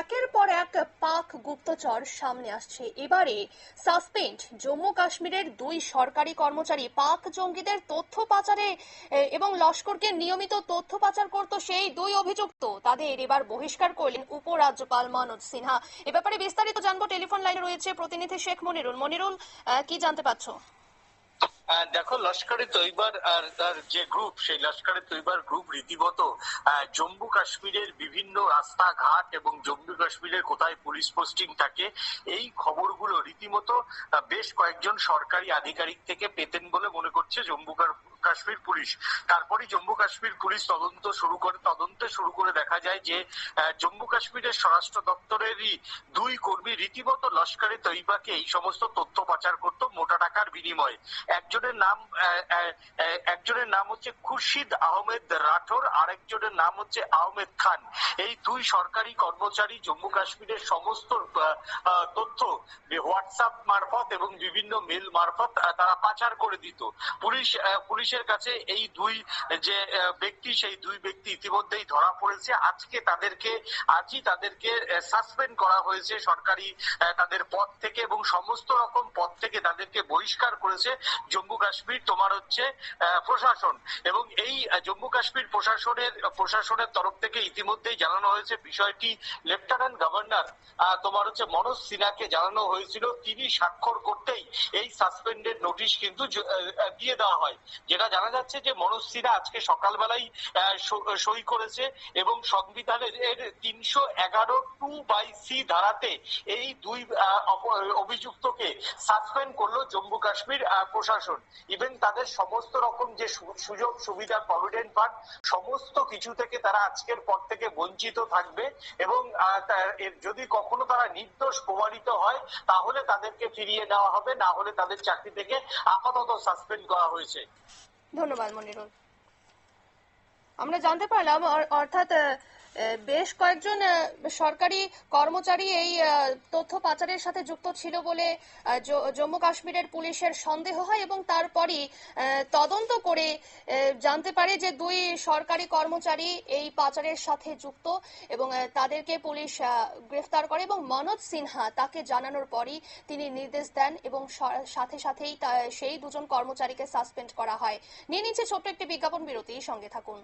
একের পর এক পাক গুপ্তচর সামনে আসছে। এবারে সাসপেন্ড জম্মু কাশ্মীরের দুই সরকারি কর্মচারী। পাক জঙ্গিদের তথ্য পাচারে এবং লস্করকে নিয়মিত তথ্য পাচার করত সেই দুই অভিযুক্ত। তাদের এবার বহিষ্কার করলেন উপরাজ্যপাল মনোজ সিনহা। এ ব্যাপারে বিস্তারিত জানব। টেলিফোন লাইনে রয়েছে প্রতিনিধি শেখ মনিরুল। মনিরুল কি জানতে পারছ? দেখো, লস্করে তৈবার আর তার যে গ্রুপ সেই লস্করে তৈবার গ্রুপ রীতিমত জম্মু কাশ্মীরের বিভিন্ন রাস্তাঘাট এবং জম্মু কাশ্মীরের কোথায় পুলিশ পোস্টিং থাকে, এই খবরগুলো রীতিমতো বেশ কয়েকজন সরকারি আধিকারিক থেকে পেতেন বলে মনে করছে জম্মু কাশ্মীর পুলিশ। তারপরে জম্মু কাশ্মীর পুলিশ তদন্ত শুরু করে তদন্ত শুরু করে দেখা যায় যে জম্মু কাশ্মীরের স্বরাষ্ট্র দপ্তরেরই দুই কর্মী রীতিমতো লস্করে তৈবাকে এই সমস্ত তথ্য পাচার করত মোটা টাকার বিনিময়ে। একজনের নাম একজনের নাম হচ্ছে খুরশিদ আহমেদ রাঠোর আরেকজনের নাম হচ্ছে আহমেদ খান। এই দুই সরকারি কর্মচারী জম্মু কাশ্মীরের সমস্ত তথ্য হোয়াটসঅ্যাপ মারফত এবং বিভিন্ন মেল মারফত তারা পাচার করে দিত। পুলিশ আহ, পুলিশের কাছে এই দুই, যে ব্যক্তি, সেই দুই ব্যক্তি ইতিমধ্যেই ধরা পড়েছে। আজকে তাদেরকে, আজই তাদেরকে সাসপেন্ড করা হয়েছে সরকারি তাদের পদ থেকে এবং সমস্ত রকম পদ থেকে তাদেরকে বহিষ্কার করেছে জম্মু কাশ্মীর, তোমার হচ্ছে প্রশাসন। এবং এই জম্মু কাশ্মীর প্রশাসনের প্রশাসনের তরফ থেকে ইতিমধ্যেই জানানো হয়েছে বিষয়টি। লেফটেন্যান্ট গভর্নর তোমার হচ্ছে মনোজ সিনহাকে জানানো হয়েছিল। তিনি স্বাক্ষর করতেই এই সাসপেন্ডেড নোটিশ কিন্তু দিয়ে দেওয়া হয়। যেটা জানা যাচ্ছে যে মনোজ সিনহা আজকে সকালবেলাই সই করেছে এবং সংবিধানের এর তিনশো এগারো টু বাই সি ধারাতে এই দুই অভিযুক্তকে সাসপেন্ড করল জম্মু কাশ্মীর প্রশাসন। ইভেন তাদের সমস্ত রকম যে সুযোগ সুবিধা, প্রভিডেন্ট ফান্ড, সমস্ত কিছু থেকে তারা আজকের পর থেকে বঞ্চিত থাকবে এবং যদি কখনো তারা নির্দোষ প্রমাণিত হয়, তাহলে তাদেরকে ফিরিয়ে নেওয়া হবে, না হলে তাদের চাকরি থেকে আপাতত সাসপেন্ড করা হয়েছে। ধন্যবাদ মনিরুল। আমরা জানতে পারলাম অর্থাৎ বেশ কয়েকজন সরকারি কর্মচারী এই তথ্য পাচারের সাথে যুক্ত ছিল বলে জম্মু কাশ্মীরের পুলিশের সন্দেহ হয় এবং তারপরই তদন্ত করে জানতে পারে যে দুই সরকারি কর্মচারী এই পাচারের সাথে যুক্ত এবং তাদেরকে পুলিশ গ্রেফতার করে এবং মনোজ সিনহা তাকে জানানোর পরই তিনি নির্দেশ দেন এবং সাথে সাথেই সেই দুজন কর্মচারীকে সাসপেন্ড করা হয়। নিয়ে নিচ্ছে ছোট্ট একটি বিজ্ঞাপন বিরতি সঙ্গে থাকুন।